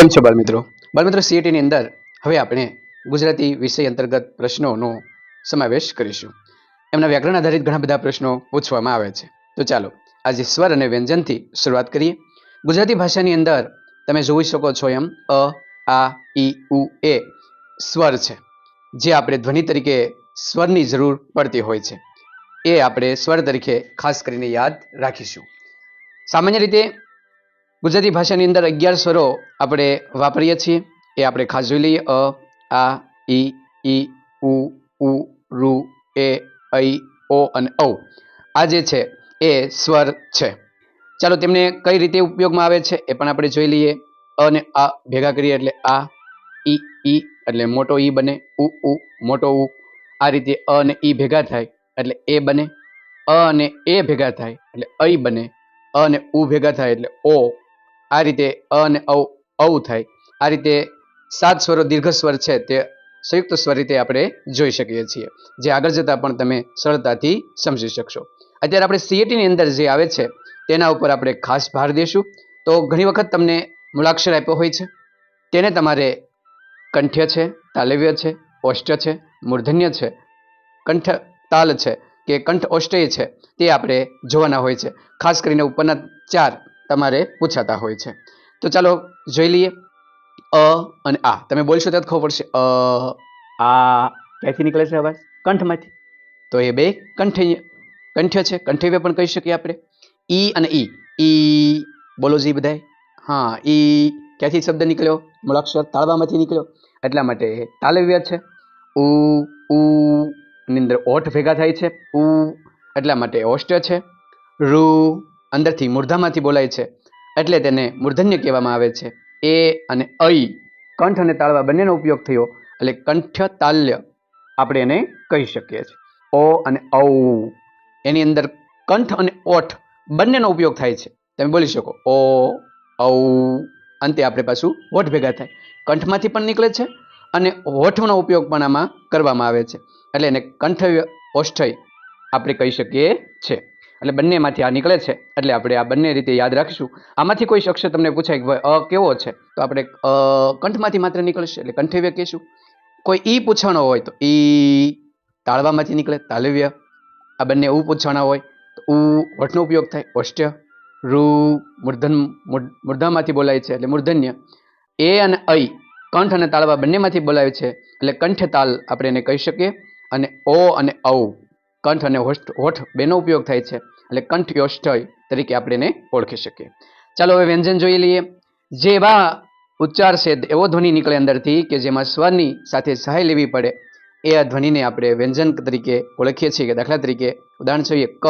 કેમ છો બાળમિત્રો? બાળમિત્રો સીએટીની અંદર હવે આપણે ગુજરાતી વિષય અંતર્ગત પ્રશ્નોનો સમાવેશ કરીશું. એમના વ્યાકરણ આધારિત ઘણા બધા પ્રશ્નો પૂછવામાં આવે છે. તો ચાલો, આજે સ્વર અને વ્યંજનથી શરૂઆત કરીએ. ગુજરાતી ભાષાની અંદર તમે જોઈ શકો છો એમ, અ, આ ઈ ઉ, એ સ્વર છે, જે આપણે ધ્વનિ તરીકે સ્વરની જરૂર પડતી હોય છે. એ આપણે સ્વર તરીકે ખાસ કરીને યાદ રાખીશું. સામાન્ય રીતે ગુજરાતી ભાષાની અંદર અગિયાર સ્વરો આપણે વાપરીએ છીએ. એ આપણે ખાસ જોઈ લઈએ. અ, આ ઈ ઈ ઉ ઉ, રુ, એ, ઐ, ઓ અને ઔ. આ જે છે, એ સ્વર છે. ચાલો તેમને કઈ રીતે ઉપયોગમાં આવે છે એ પણ આપણે જોઈ લઈએ. અને આ ભેગા કરીએ એટલે આ ઈ ઈ એટલે મોટો ઈ બને. ઉ ઉ, મોટો ઉ. આ રીતે અ અને ઈ ભેગા થાય એટલે એ બને. અ અને એ ભેગા થાય એટલે ઐ બને. અ અને ઉ ભેગા થાય એટલે ઓ. આ રીતે અ અને ઔ ઔ થાય. આ રીતે સાત સ્વરો, દીર્ઘ સ્વર છે તે સંયુક્ત સ્વર રીતે આપણે જોઈ શકીએ છીએ. જે આગળ જતાં પણ તમે સરળતાથી સમજી શકશો. અત્યારે આપણે સીએટીની અંદર જે આવે છે, તેના ઉપર આપણે ખાસ ભાર દઈશું તો ઘણી વખત તમને મૂળાક્ષર આપ્યો હોય છે. તેને તમારે કંઠ્ય છે, તાલવ્ય છે ઓષ્ટ છે, મૂર્ધન્ય છે, કંઠ તાલ છે કે કંઠ ઓષ્ટય છે તે આપણે જોવાના હોય છે. ખાસ કરીને ઉપરના ચાર તમારે પૂછાતા હોય છે. તો ચાલો જોઈ લઈએ. અ અને આ. તમે બોલશો ત્યારે ખબર પડશે. અ, આ ક્યાંથી નીકળે છે અવાજ? કંઠમાંથી. તો એ બે કંઠ્ય કંઠ્ય છે. કંઠવ્ય પણ કહી શકીએ આપણે. ઈ અને ઈ. ઈ, બોલો જી બધાય. હા, ઈ ક્યાંથી શબ્દ નીકળ્યો? મૂળાક્ષર તાળવામાંથી નીકળ્યો. એટલા માટે તાલવ્ય છે. ઉ ઉ, ની અંદર ઓઠ ભેગા થાય છે. ઉ, એટલા માટે ઓષ્ટ છે. રૂ અંદરથી મૂર્ધામાંથી બોલાય છે. એટલે તેને મૂર્ધન્ય કહેવામાં આવે છે. એ અને ઐ કંઠ અને તાળવા બંનેનો ઉપયોગ થયો. એટલે કંઠ તાલ્ય આપણે એને કહી શકીએ છીએ. ઓ અને ઔ, એની અંદર કંઠ અને ઓઠ બંનેનો ઉપયોગ થાય છે. તમે બોલી શકો. ઓ, ઔ, અંતે આપણે પાછું હોઠ ભેગા થાય. કંઠમાંથી પણ નીકળે છે અને હોઠનો ઉપયોગ પણ આમાં કરવામાં આવે છે. એટલે એને કંઠ ઓષ્ઠય આપણે કહી શકીએ છે એટલે બંનેમાંથી આ નીકળે છે. એટલે આપણે આ બંને રીતે યાદ રાખીશું. આમાંથી કોઈ શખ્સ તમને પૂછાય કે ભાઈ, અ, કેવો છે? તો આપણે કંઠમાંથી માત્ર નીકળશે. એટલે કંઠવ્ય કહીશું. કોઈ ઈ પૂછાણો હોય તો ઈ તાળવામાંથી નીકળે, તાલવ્ય. આ બંને ઉ પૂછવાના હોય તો ઉ વટનો ઉપયોગ થાય ઓષ્ટ્ય રૂ મૂર્ધન, મૂર્ધ- મૂર્ધામાંથી બોલાય છે, એટલે મૂર્ધન્ય. એ અને ઐ, કંઠ અને તાળવા બંનેમાંથી બોલાય છે. એટલે કંઠ તાલ આપણે એને કહી શકીએ. અને ઓ અને ઔ. કંઠ અને હોષ્ઠ હોઠ બેનો ઉપયોગ થાય છે. એટલે કંઠ યોષ્ઠય તરીકે આપણે એને ઓળખી શકીએ. ચાલો હવે વ્યંજન જોઈ લઈએ. જે એવા ઉચ્ચાર છે એવો ધ્વનિ નીકળે અંદરથી કે જેમાં સ્વરની સાથે સહાય લેવી પડે. એ આ ધ્વનિને આપણે વ્યંજન તરીકે ઓળખીએ છીએ કે દાખલા તરીકે ઉદાહરણ જોઈએ. ક,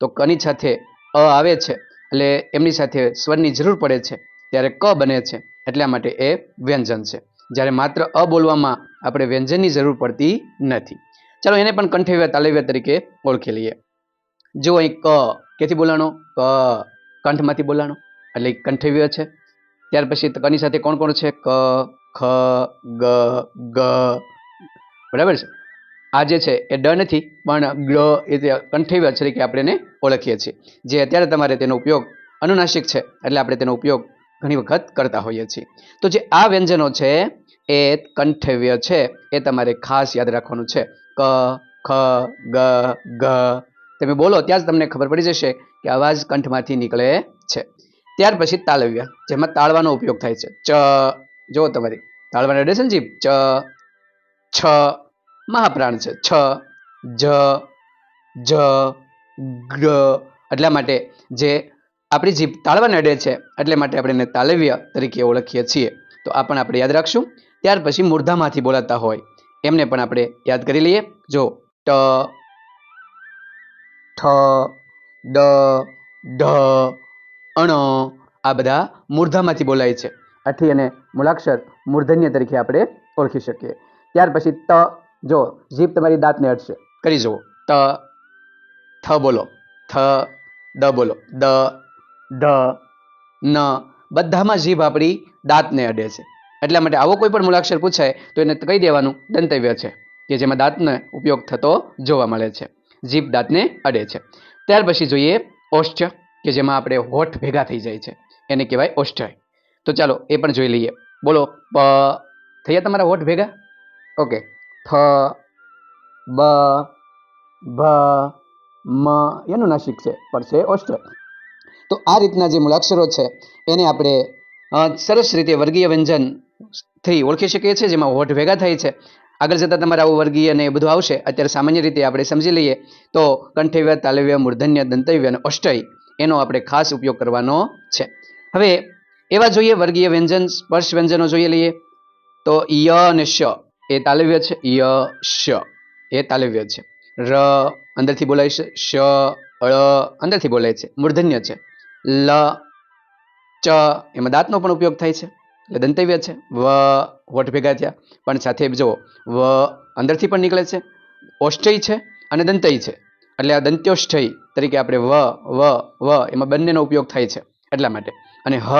તો કની સાથે અ આવે છે. એટલે એમની સાથે સ્વરની જરૂર પડે છે. ત્યારે ક બને છે. એટલા માટે એ વ્યંજન છે. જ્યારે માત્ર અ બોલવામાં આપણે વ્યંજનની જરૂર પડતી નથી. ચાલો એને પણ કંઠવ્ય તાલવ્ય તરીકે ઓળખી લઈએ જો અહીં ક ક્યાંથી બોલાણો? ક કંઠમાંથી બોલાણો. એટલે કંઠવ્ય છે. ત્યાર પછી કની સાથે કોણ કોણ છે? ક, ખ, ગ ગ. બરાબર છે? આ જે છે એ ડ નથી, પણ ગ્લ એ કંઠવ્ય તરીકે આપણે એને ઓળખીએ છીએ. જે અત્યારે તમારે તેનો ઉપયોગ અનુનાસિક છે, એટલે આપણે તેનો ઉપયોગ ઘણી વખત કરતા હોઈએ છીએ. તો જે આ વ્યંજનો છે, એ કંઠવ્ય છે. એ તમારે ખાસ યાદ રાખવાનું છે. ક, ખ, ગ ગ. તમે બોલો, ત્યાં જ તમને ખબર પડી જશે કે અવાજ કંઠમાંથી નીકળે છે. ત્યાર પછી તાલવ્ય, જેમાં તાળવાનો ઉપયોગ થાય છે. ચ, જુઓ તમારી. તાળવાના અડે છે ને જીભ? ચ, છ, મહાપ્રાણ છે. છ, જ જ, ગ. એટલા માટે જે આપણી જીભ તાળવાને અડે છે, એટલે માટે આપણે એને તાલવ્ય તરીકે ઓળખીએ છીએ. તો આ પણ આપણે યાદ રાખશું. ત્યાર પછી મૂર્ધામાંથી બોલાતા હોય. એમને પણ આપણે યાદ કરી લઈએ. જો, ટ, ઠ, ડ, ઢ, અણ, આ બધા મૂર્ધામાંથી બોલાય છે. આથી અને મૂળાક્ષર મૂર્ધન્ય તરીકે આપણે ઓળખી શકીએ. ત્યાર પછી ત, જો, જીભ તમારી દાંતને અડશે. કરી જુઓ. ત, થ બોલો. થ, દ બોલો. દ, ઢ, ન, બધામાં જીભ આપણી દાંતને અડે છે. એટલા માટે આવો કોઈ પણ મૂળાક્ષર પૂછાય તો એને કહી દેવાનું દંતવ્ય છે, કે જેમાં દાંતનો ઉપયોગ થતો જોવા મળે છે, જીભ દાંતને અડે છે. ત્યાર પછી જોઈએ ઓષ્ઠ, કે જેમાં આપણે હોઠ ભેગા થઈ જાય છે, એને કહેવાય ઓષ્ઠય. તો ચાલો એ પણ જોઈ લઈએ. બોલો, પ, થયા તમારા હોઠ ભેગા? ઓકે. થ, બ ભ મ, એનું નાસિક છે પણ છે ઓષ્ટ તો આ રીતના જે મૂળાક્ષરો છે, એને આપણે સરસ રીતે વર્ગીય વ્યંજન થી ઓળખી શકીએ છીએ, જેમાં હોઠ ભેગા થાય છે. આગળ જતાં તમારે આવું વર્ગીય અને એ બધું આવશે. અત્યારે સામાન્ય રીતે આપણે સમજી લઈએ તો કંઠવ્ય, તાલવ્ય, મૂર્ધન્ય, દંતવ્ય અને અષ્ટય એનો આપણે ખાસ ઉપયોગ કરવાનો છે. હવે એવા જોઈએ, વર્ગીય વ્યંજન, સ્પર્શ વ્યંજનો જોઈએ લઈએ. તો ય અને શ. એ તાલવ્ય છે, ય, શ. એ તાલવ્ય છે. ર અંદરથી બોલાય છે, શ અળ અંદરથી બોલાય છે. મૂર્ધન્ય છે. લ, ચ. એમાં દાંતનો પણ ઉપયોગ થાય છે. એટલે દંતવ્ય છે. વ વટ ભેગા થયા. પણ સાથે જો વ અંદરથી પણ નીકળે છે, ઓષ્ઠય છે અને દંતય છે. એટલે આ દંત્યોષ્ઠય તરીકે આપણે વ વ વ એમાં બંનેનો ઉપયોગ થાય છે એટલા માટે. અને હ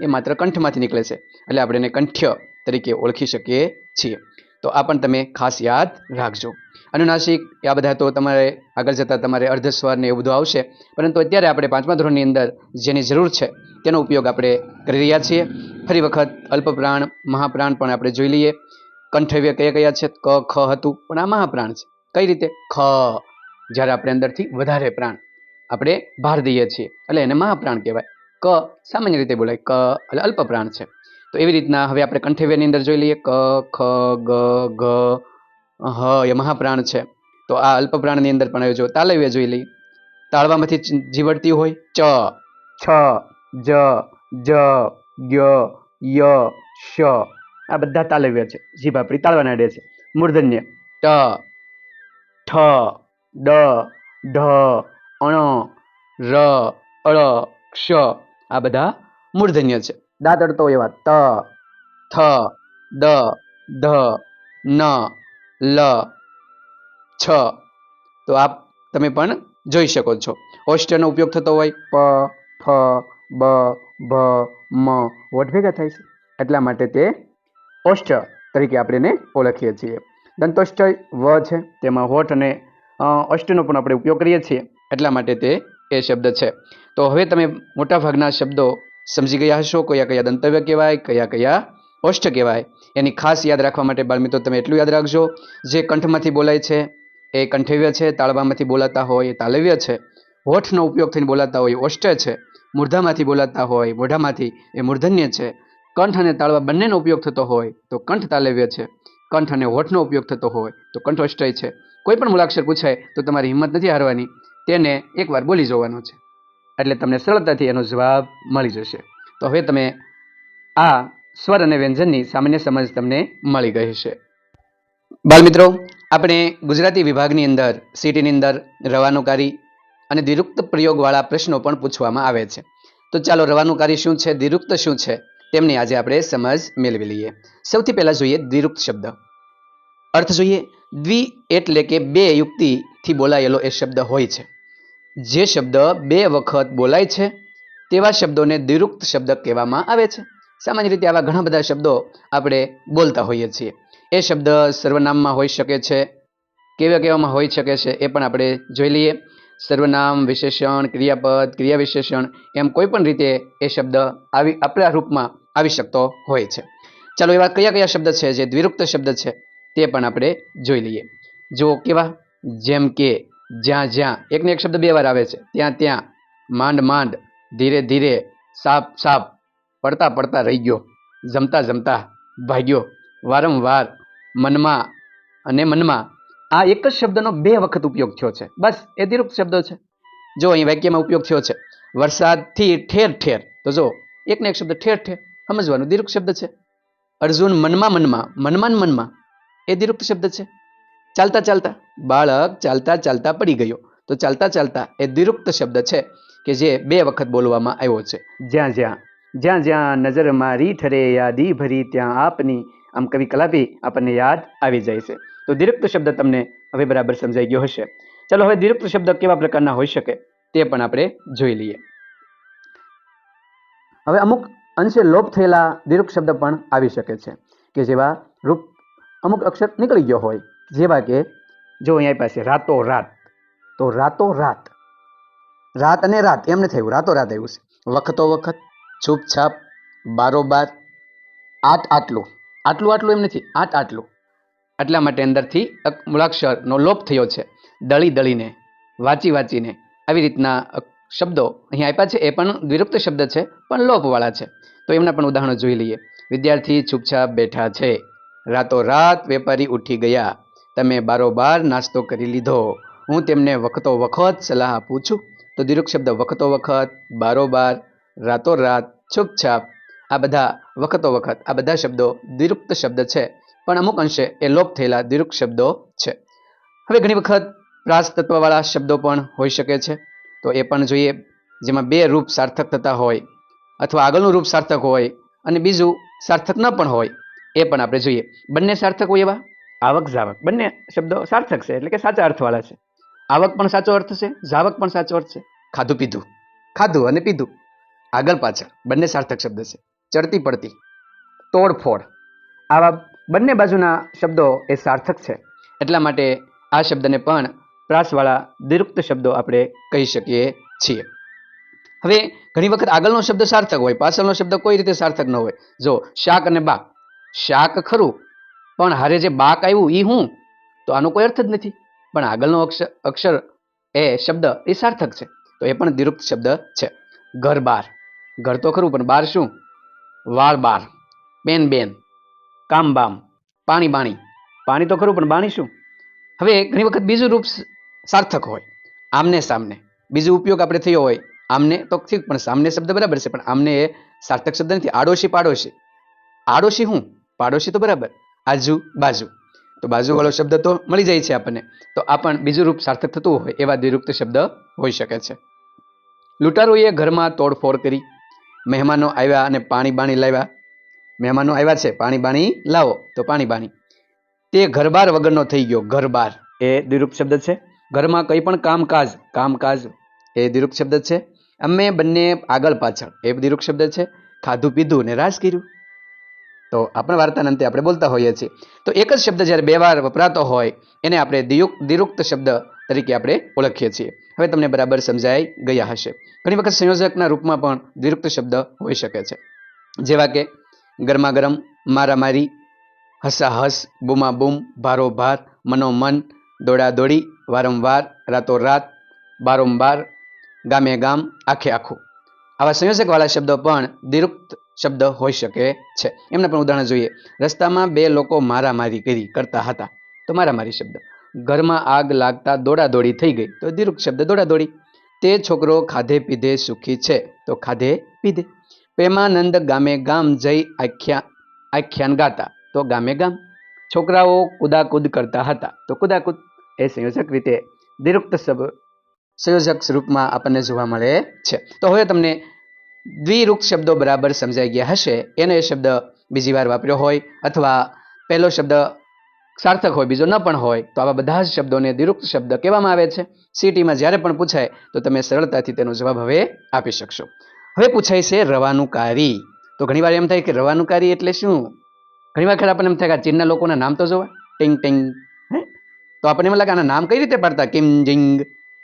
એ માત્ર કંઠમાંથી નીકળે છે. એટલે આપણે એને કંઠ્ય તરીકે ઓળખી શકીએ છીએ. તો આ પણ તમે ખાસ યાદ રાખજો. અનુનાસિક, આ બધા તો તમારે આગળ જતાં તમારે અર્ધસ્વર ને એવું બધું આવશે. પરંતુ અત્યારે આપણે પાંચમા ધોરણની અંદર જેની જરૂર છે, તેનો ઉપયોગ આપણે કરી રહ્યા છીએ. ફરી વખત અલ્પપ્રાણ, મહાપ્રાણ પણ આપણે જોઈ લઈએ. કંઠવ્ય કયા કયા છે? ક, ખ હતું, પણ આ મહાપ્રાણ છે. કઈ રીતે? ખ. જ્યારે આપણે અંદરથી વધારે પ્રાણ આપણે ભાર દઈએ છીએ, એટલે એને મહાપ્રાણ કહેવાય. ક, સામાન્ય રીતે બોલાય. ક, એટલે અલ્પપ્રાણ છે. તો એવી રીતના હવે આપણે કંઠવ્યની અંદર જોઈ લઈએ. ક, ખ, ગ ઘ હ એ મહાપ્રાણ છે. તો આ અલ્પ પ્રાણની અંદર પણ જો તાલવ્ય જોઈ લઈ તાળવામાંથી જીવડતી હોય ચ. છ જ જ ય ય શ. આ બધા તાલવ્ય છે. જીભ આપણી તાળવાના ડે છે. મૂર્ધન્ય ટ. ઠ ડ ઢ અણ ર અળ ક્ષ. આ બધા મૂર્ધન્ય છે. દાંત અડતો એવા ત થ દ ધ ન. લ, છ. તો આપ, તમે પણ જોઈ શકો છો. ઓષ્ટનો ઉપયોગ થતો હોય, પ, ફ, બ ભ મ, વોટ ભેગા થાય છે. એટલા માટે તે ઓષ્ટ તરીકે આપણે એને ઓળખીએ છીએ. દંતોષ્ટ વ છે, તેમાં હોઠ અને ઓષ્ટનો પણ આપણે ઉપયોગ કરીએ છીએ. એટલા માટે તે એ શબ્દ છે. તો હવે તમે મોટાભાગના શબ્દો સમજી ગયા હશો, કયા કયા દંતવ્ય કહેવાય, કયા કયા ઓષ્ટ કહેવાય. એની ખાસ યાદ રાખવા માટે બાળમિત્રો, તમે એટલું યાદ રાખજો, જે કંઠમાંથી બોલાય છે, એ કંઠવ્ય છે તાળવામાંથી બોલાતા હોય, એ તાલવ્ય છે. હોઠનો ઉપયોગ થઈને બોલાતા હોય, એ ઓષ્ટ છે. મૂર્ધામાંથી બોલાતા હોય, મોઢામાંથી, એ મૂર્ધન્ય છે. કંઠ અને તાળવા બંનેનો ઉપયોગ થતો હોય, તો કંઠ તાલવ્ય છે. કંઠ અને હોઠનો ઉપયોગ થતો હોય, તો કંઠ અષ્ટય છે. કોઈ પણ મૂળાક્ષર પૂછાય, તો તમારી હિંમત નથી હારવાની. તેને એકવાર બોલી જોવાનો છે. એટલે તમને સરળતાથી એનો જવાબ મળી જશે. તો હવે તમે આ સ્વર અને વ્યંજનની સામાન્ય સમજ તમને મળી ગઈ છે બાળમિત્રો, આપણે ગુજરાતી વિભાગની અંદર, સિટીની અંદર રવાનુકારી અને દ્વિરુક્ત પ્રયોગવાળા પ્રશ્નો પણ પૂછવામાં આવે છે. તો ચાલો, રવાનુકારી શું છે દિરુક્ત શું છે, તેમની આજે આપણે સમજ મેળવી લઈએ. સૌથી પહેલાં જોઈએ દ્વિરુક્ત શબ્દ. અર્થ જોઈએ, દ્વિ એટલે કે બે યુક્તિથી બોલાયેલો એ શબ્દ હોય છે. જે શબ્દ બે વખત બોલાય છે, તેવા શબ્દોને દિરુક્ત શબ્દ કહેવામાં આવે છે. સામાન્ય રીતે આવા ઘણા બધા શબ્દો આપણે બોલતા હોઈએ છીએ. એ શબ્દ સર્વનામમાં હોઈ શકે છે, કેવા કેવામાં હોઈ શકે છે એ પણ આપણે જોઈ લઈએ. સર્વનામ, વિશેષણ, ક્રિયાપદ ક્રિયા વિશેષણ એમ કોઈ પણ રીતે એ શબ્દ આવી, આપણા રૂપમાં આવી શકતો હોય છે. ચાલો એવા કયા કયા શબ્દ છે જે દ્વિરુક્ત શબ્દ છે તે પણ આપણે જોઈ લઈએ. જો કેવા? જેમ કે, જ્યાં જ્યાં. એકને એક શબ્દ બે વાર આવે છે. ત્યાં ત્યાં, માંડ માંડ, ધીરે ધીરે, સાપ સાપ. પડતા પડતા રહી ગયો. જમતા જમતા ભાગ્યો. વારંવાર મનમાં અને મનમાં આ એક જ શબ્દનો બે વખત ઉપયોગ થયો છે. બસ એ દિરુક્ત શબ્દો છે. જો અહીં વાક્યમાં ઉપયોગ થયો છે, વરસાદથી ઠેર ઠેર, તો જો એકને એક શબ્દ ઠેર ઠેર સમજવાનું દિરુક્ત શબ્દ છે. અર્જુન મનમાં મનમાં મનમાં મનમાં એ દિરુક્ત શબ્દ છે. ચાલતા ચાલતા, બાળક ચાલતા ચાલતા પડી ગયો. તો ચાલતા ચાલતા એ દિરુક્ત શબ્દ છે કે જે બે વખત બોલવામાં આવ્યો છે. જ્યાં જ્યાં જ્યાં જ્યાં નજર મારી ઠરે, યાદી ભરી, ત્યાં આપની આમ કવિ કલાપી આપણને યાદ આવી જાય છે. તો દ્વિરુક્ત શબ્દ તમને હવે બરાબર સમજાઈ ગયો હશે. ચલો હવે દ્વિરુક્ત શબ્દ કેવા પ્રકારના હોઈ શકે તે પણ આપણે જોઈ લઈએ. હવે અમુક અંશે લોપ થયેલા દિરુક્ત શબ્દ પણ આવી શકે છે કે જેવા રૂપ અમુક અક્ષર નીકળી ગયો હોય. જેવા કે જો અહીંયા પાસે રાતો રાત, તો રાતો રાત. રાત અને રાત, એમને થયું રાતો રાત આવ્યું છે. વખતો વખત છૂપછાપ બારોબાર આટ આટલું. આટલું આટલું એમ નથી આટ આટલું. એટલા માટે અંદરથી મૂળાક્ષરનો લોપ થયો છે. દળી દળીને, વાંચી વાંચીને, આવી રીતના શબ્દો અહીં આપ્યા છે. એ પણ વિરુક્ત શબ્દ છે, પણ લોપવાળા છે. તો એમના પણ ઉદાહરણો જોઈ લઈએ. વિદ્યાર્થી છૂપછાપ બેઠા છે. રાતોરાત વેપારી ઉઠી ગયા. તમે બારોબાર નાસ્તો કરી લીધો. હું તેમને વખતો વખત સલાહ આપું છું. તો દીર્ઘ શબ્દ વખતો વખત બારોબાર રાતોરાત છૂપછાપ આ બધા વખતો વખત આ બધા શબ્દો દ્વિરુક્ત શબ્દ છે. પણ અમુક અંશે એ લોપ થયેલા દ્વિરુક્ત શબ્દો છે. હવે ઘણી વખત પ્રાસ તત્વવાળા શબ્દો પણ હોઈ શકે છે. તો એ પણ જોઈએ જેમાં બે રૂપ સાર્થક થતા હોય અથવા આગળનું રૂપ સાર્થક હોય અને બીજું સાર્થક ન પણ હોય એ પણ આપણે જોઈએ. બંને સાર્થક હોય એવા? આવક જાવક. બંને શબ્દો સાર્થક છે એટલે કે સાચા અર્થવાળા છે. આવક પણ સાચો અર્થ છે ઝાવક પણ સાચો અર્થ છે. ખાધું પીધું. ખાધું અને પીધું. આગળ પાછળ, બંને સાર્થક શબ્દ છે. ચડતી પડતી, તોડફોડ. આવા બંને બાજુના શબ્દો એ સાર્થક છે. એટલા માટે આ શબ્દને પણ પ્રાસવાળા દિરુક્ત શબ્દો આપણે કહી શકીએ છીએ. હવે ઘણી વખત આગળનો શબ્દ સાર્થક હોય, પાછળનો શબ્દ કોઈ રીતે સાર્થક ન હોય. જો શાક અને બાક, શાક ખરું, પણ હારે જે બાક આવ્યું એ હું, તો આનો કોઈ અર્થ જ નથી. પણ આગળનો અક્ષર અક્ષર એ શબ્દ એ સાર્થક છે, તો એ પણ દિરુક્ત શબ્દ છે. ઘર બાર ઘર તો ખરું, પણ બાર શું? વાળ બાર. બેન બેન. કામ, બામ. પાણી, બાણી. પાણી તો ખરું, પણ બાણી શું? હવે ઘણી વખત બીજું રૂપ સાર્થક હોય. આમને, સામને. બીજો ઉપયોગ આપણે થયો હોય, આમને તો ઠીક પણ સામને શબ્દ બરાબર છે, પણ આમને એ સાર્થક શબ્દ નથી. આડોશી, પાડોશી. આડોશી હું? પાડોશી તો બરાબર. આજુ, બાજુ. તો બાજુવાળો શબ્દ તો મળી જાય છે આપણને. તો આ પણ બીજું રૂપ સાર્થક થતું હોય, એવા દ્વિરૂપ્ત શબ્દ હોઈ શકે છે. લૂંટારોએ ઘરમાં તોડફોડ કરી મહેમાનો આવ્યા અને પાણી બાણી લાવ્યા. મહેમાનો આવ્યા છે પાણી બાણી લાવો તો પાણી બાણી. તે ઘરબાર વગરનો થઈ ગયો ઘરબાર. એ દ્વિરૂપ શબ્દ છે? ઘરમાં કંઈ પણ કામકાજ કામકાજ. એ દ્વિરૂપ શબ્દ છે. અમે બંને આગળ પાછળ એ દ્વિરૂપ શબ્દ છે. ખાધું પીધું ને રાસ કર્યું. તો આપણે વાર્તાના અંતે આપણે બોલતા હોઈએ છીએ. તો એક જ શબ્દ જ્યારે બે વાર વપરાતો હોય એને આપણે દિયુક દિરુક્ત શબ્દ તરીકે આપણે ઓળખીએ છીએ. હવે તમને બરાબર સમજાઈ ગયા હશે. ઘણી વખત સંયોજકના રૂપમાં પણ દ્વિરુક્ત શબ્દ હોઈ શકે છે. જેવા કે, ગરમાગરમ, મારામારી, હસાહસ બૂમા બૂમ ભારો ભાર મનોમન દોડા દોડી વારંવાર, રાતોરાત, બારંબાર ગામે ગામ આખે આખું. આવા સંયોજકવાળા શબ્દો પણ દ્વિરુક્ત શબ્દ હોઈ શકે છે. એમના પણ ઉદાહરણ જોઈએ. રસ્તામાં બે લોકો મારામારી કરી કરતા હતા. તો મારામારી શબ્દ. ઘરમાં આગ લાગતા દોડાદોડી થઈ ગઈ. તો દિરુક્ત શબ્દ દોડાદોડી. તે છોકરો ખાધે પીધે સુખી છે. તો ખાધે પીધે. પ્રેમાનંદ ગામે ગામ જઈ આખ્યા, આખ્યાન ગાતા. તો ગામે ગામ છોકરાઓ કુદાકુદ કરતા હતા. તો કુદાકુદ એ સંયોજક રીતે દિરુક્ત શબ્દ સંયોજક સ્વરૂપમાં આપણને જોવા મળે છે. તો હવે તમને દ્વિરૂપ શબ્દો બરાબર સમજાઈ ગયા હશે. એનો એ શબ્દ બીજી વાર વાપર્યો હોય અથવા પહેલો શબ્દ સાર્થક હોય, બીજો ન પણ હોય, તો આવા બધા જ શબ્દોને દિરુક્ત શબ્દ કહેવામાં આવે છે. સીટીમાં જ્યારે પણ પૂછાય, તો તમે સરળતાથી તેનો જવાબ હવે આપી શકશો. હવે પૂછાય છે રવાનું કારી તો ઘણીવાર એમ થાય કે રવાનું કારી એટલે શું? ઘણી વખત આપણને એમ થાય કે ચીનના લોકોના નામ તો જોવા. ટિંગ ટિંગ. હે? તો આપણને એમ લાગે આના નામ કઈ રીતે પાડતા? Kim, Jing.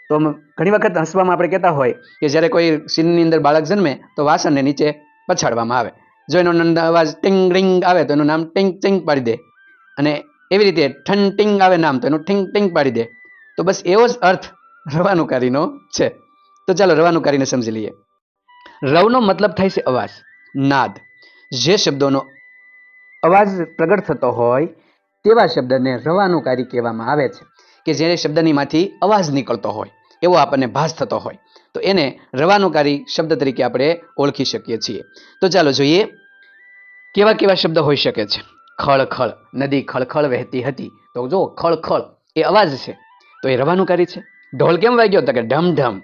તો ઘણી વખત હસવામાં આપણે કહેતા હોય કે જ્યારે કોઈ સીનની અંદર બાળક જન્મે, તો વાસણને નીચે પછાડવામાં આવે. જો એનો નંદ અવાજ ટિંગ, રિંગ આવે, તો એનું નામ ટિંગ ટિંગ પાડી દે. અને એવી રીતે ઠન ટિંગ આવે નામ તો એનું ઠિંગ ટીંગ પાડી દે. તો બસ એવો જ અર્થ રવાનુકારીનો છે. તો ચાલો રવાનુકારીને સમજી લઈએ. રવનો મતલબ થાય છે અવાજ, નાદ. જે શબ્દોનો અવાજ પ્રગટ થતો હોય તેવા શબ્દને રવાનુકારી કહેવામાં આવે છે કે જે શબ્દનીમાંથી અવાજ નીકળતો હોય, એવો આપણને ભાસ થતો હોય. તો એને રવાનુકારી શબ્દ તરીકે આપણે ઓળખી શકીએ છીએ. તો ચાલો જોઈએ કેવા કેવા શબ્દ હોઈ શકે છે. ખળખળ, નદી ખળખળ વહેતી હતી. તો જો ખળખળ એ અવાજ છે. તો એ રવાનું કરી છે. ઢોલ કેમ વાગ્યો તો કે ઢમ ઢમ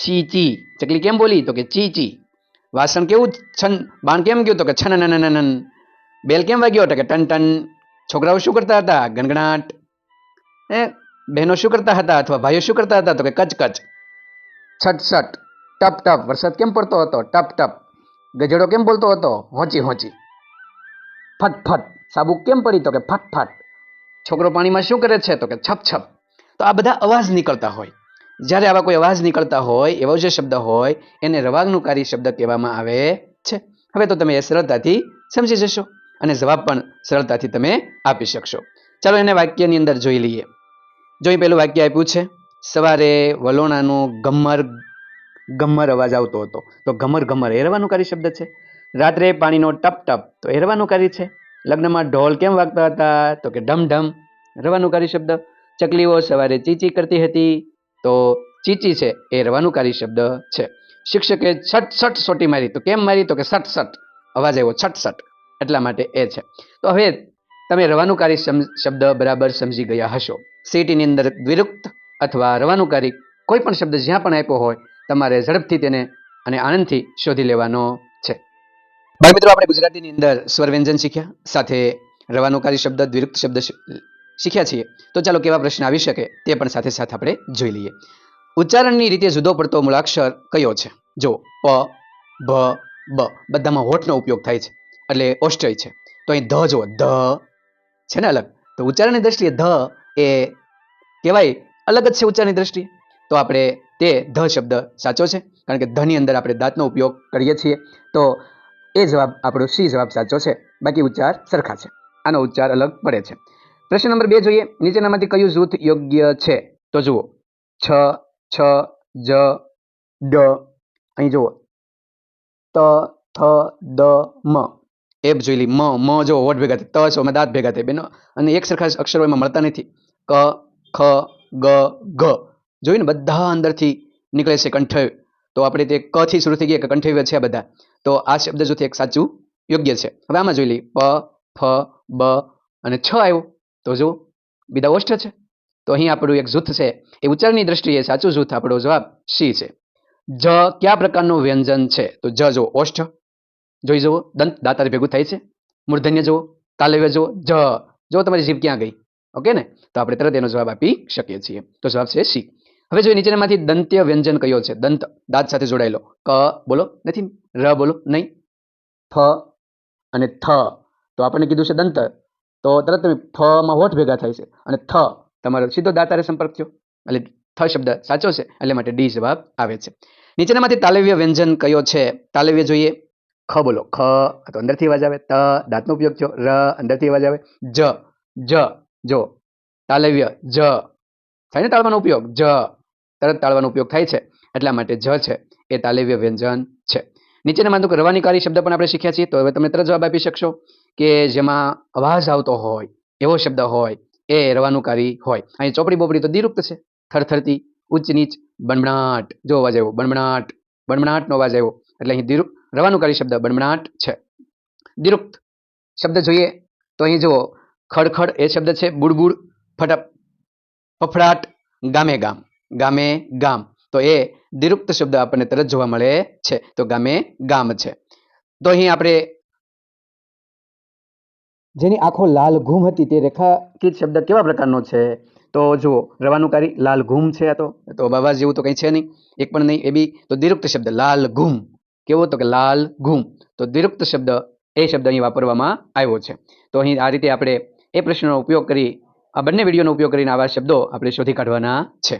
ચી ચી ચકલી કેમ બોલી? તો કે ચી ચી વાસણ કેવું છન, બાણ કેમ ગયું? તો કે છન, નન બેલ કેમ વાગ્યો? તો કે ટન ટન. છોકરાઓ શું કરતા હતા? ગણગણાટ. એ બહેનો શું કરતા હતા? અથવા ભાઈઓ શું કરતા હતા? તો કે કચ કચ છટ. ટપ ટપ. વરસાદ કેમ પડતો હતો? ટપ ટપ. ગજેડો કેમ બોલતો હતો? હોંચી હોંચી. ફટ ફટ. સાબુ કેમ પડી તો કે ફટ ફટ. છોકરો પાણીમાં શું કરે છે તો કે છપ છપ. તો આ બધા અવાજ નીકળતા હોય. જ્યારે આવા કોઈ અવાજ નીકળતા હોય, એવો જે શબ્દ હોય, એને રવાગનુકારી શબ્દ કહેવામાં આવે છે. હવે તો તમે એ સરળતાથી સમજી જશો અને જવાબ પણ સરળતાથી તમે આપી શકશો. ચાલો એને વાક્યની અંદર જોઈ લઈએ. જો અહીં પેલું વાક્ય આપ્યું છે, સવારે વલોણાનું ગમર ગમર અવાજ આવતો હતો. તો ગમર ગમર રવાનું કાર્ય શબ્દ છે. રાત્રે પાણીનો ટપ ટપ, તો એ રવાનું કાર્ય છે. લગ્નમાં ઢોલ કેમ વાગતા હતા? તો કે ઢમ ઢમ રવાનું કાર્ય શબ્દ. ચકલીઓ સવારે ચીચી કરતી હતી, તો ચીચી છે એ રવાનું કાર્ય શબ્દ છે. શિક્ષકે છટ છટ સોટી મારી. તો કેમ મારી? તો કે સટ સટ. અવાજ આવ્યો, છટ સટ. એટલા માટે એ છે. તો હવે તમે રવાનુકારી શબ્દ બરાબર સમજી ગયા હશો. સીટીની અંદર દ્વિરુક્ત અથવા રવાનુકારી કોઈ પણ શબ્દ જ્યાં પણ આપ્યો હોય, તમારે ઝડપથી તેને અને આનંદથી શોધી લેવાનો બાળ મિત્રો, આપણે ગુજરાતીની અંદર સ્વર વ્યંજન શીખ્યા, સાથે રવાનુકારી શબ્દ, દ્વિરુક્ત શબ્દ શીખ્યા છીએ. તો ચાલો કેવા પ્રશ્ન આવી શકે તે પણ સાથે સાથે આપણે જોઈ લઈએ. ઉચ્ચારણની રીતે જુદો પડતો મૂળાક્ષર કયો છે? જો, પ, ભ, બ, બધામાં હોઠનો ઉપયોગ થાય છે. એટલે ઓષ્ટય છે. તો અહીં ધ જો ધ છે ને અલગ? તો ઉચ્ચારણની દ્રષ્ટિએ ધ એ કહેવાય અલગ જ છે ઉચ્ચારની દ્રષ્ટિએ. તો આપણે તે ધ શબ્દ સાચો છે. કારણ કે ધની અંદર આપણે દાંતનો ઉપયોગ કરીએ છીએ. તો એ જવાબ આપણો સી જવાબ સાચો છે. બાકી ઉચ્ચાર સરખા છે. આનો ઉચ્ચાર અલગ પડે છે. પ્રશ્ન નંબર બે જોઈએ. નીચેનામાંથી કયું જૂથ યોગ્ય છે? તો જુઓ. છ છ, જ, ડ. અહીં જુઓ. ત, થ, દ, મ. એ જોઈ લી. મ મ જો વોટ ભેગા થાય. ત છો એમાં દાંત ભેગા થાય. બેનો. અને એક સરખા અક્ષરો એમાં મળતા નથી. ક, ખ, ગ, ઘ. જોયું ને બધા અંદરથી નીકળે છે કંઠ તો આપણે તે કથી શરૂ થઈ ગયા કે કંઠવ્ય છે બધા? તો આ શબ્દ જૂથ એક સાચું યોગ્ય છે. હવે આમાં જોઈ લઈએ. પ, ફ, બ અને છ આવ્યો. તો જો બીજા ઓષ્ઠ છે. તો અહીં આપણું એક જૂથ છે. એ ઉચ્ચારણની દ્રષ્ટિએ સાચું જૂથ આપણો જવાબ સી છે. જ કયા પ્રકારનું વ્યંજન છે? તો જ જો ઓષ્ઠ. જોઈ જુઓ, દંત દાતાર ભેગું થાય છે. મૂર્ધન્ય જુઓ, તાલવ્ય જુઓ, જ. જો તમારી જીભ ક્યાં ગઈ? ઓકે ને? તો આપણે તરત એનો જવાબ આપી શકીએ છીએ. તો જવાબ છે સી. હવે જો નીચેનામાંથી દંત્ય વ્યંજન કયો છે? દંત, દાંત સાથે જોડાયેલો. ક, બોલો, નથી? ર બોલો? નહીં. ફ અને થ. તો આપણને કીધું છે દંત તો તરત તમે ફમાં હોઠ ભેગા થાય છે. અને થ તમારો સીધો દાતારે સંપર્ક થયો. એટલે થ શબ્દ સાચો છે, એટલે માટે ડી જવાબ આવે છે. નીચેનામાંથી તાલવ્ય વ્યંજન કયો છે? તાલવ્ય જોઈએ. ખ બોલો. ખ તો અંદરથી અવાજ આવે. ત, દાંતનો ઉપયોગ થયો. ર, અંદરથી અવાજ આવે. જ જ, જો. તાલવ્ય, જ. થાય ને તાળવાનો ઉપયોગ? જ. તરત તાળવાનો ઉપયોગ થાય છે. એટલા માટે જ છે એ તાલવ્ય વ્યંજન. નીચેનામાં તો રવાનીકારી શબ્દ પણ આપણે શીખ્યા છીએ. તો હવે તમે તરત જવાબ આપી શકશો કે જેમાં અવાજ આવતો હોય, એવો શબ્દ હોય, એ રવાનુકારી હોય. અહીં ચોપડી બોપડી તો દિરુક્ત છે. થરથરતી, ઉચ્ચ નીચ, બણબણાટ. જો અવાજ આવ્યો, બણબણાટ, બણબણાટનો અવાજ આવ્યો. એટલે અહીં દિરુપ, રવાનુકારી શબ્દ બણબણાટ છે. દિરુક્ત શબ્દ જોઈએ તો અહીં જુઓ, ખડખડ એ શબ્દ છે, બુડબુડ, ફટપ, ફફડાટ, ગામે ગામ. ગામે ગામ. તો એ દિરુક્ત શબ્દ આપણને તરત જોવા મળે છે. તો ગામે ગામ છે. તો અહીં આપણે જેની આંખો લાલ ઘૂમ હતી તે રેખાકિત શબ્દ કેવા પ્રકારનો છે? તો જુઓ રવાનુકારી લાલ ઘૂમ છે આ તો. તો બાબા જેવું તો કંઈ છે નહીં. એક પણ નહીં, એ બી. તો દિરુક્ત શબ્દ લાલ ઘૂમ. કેવો તો કે લાલ ઘૂમ. તો દિરુક્ત શબ્દ એ શબ્દ અહીં વાપરવામાં આવ્યો છે. તો અહીં આ રીતે આપણે એ પ્રશ્નનો ઉપયોગ કરી, આ બંને વિડીયોનો ઉપયોગ કરીને આવા શબ્દો આપણે શોધી કાઢવાના છે.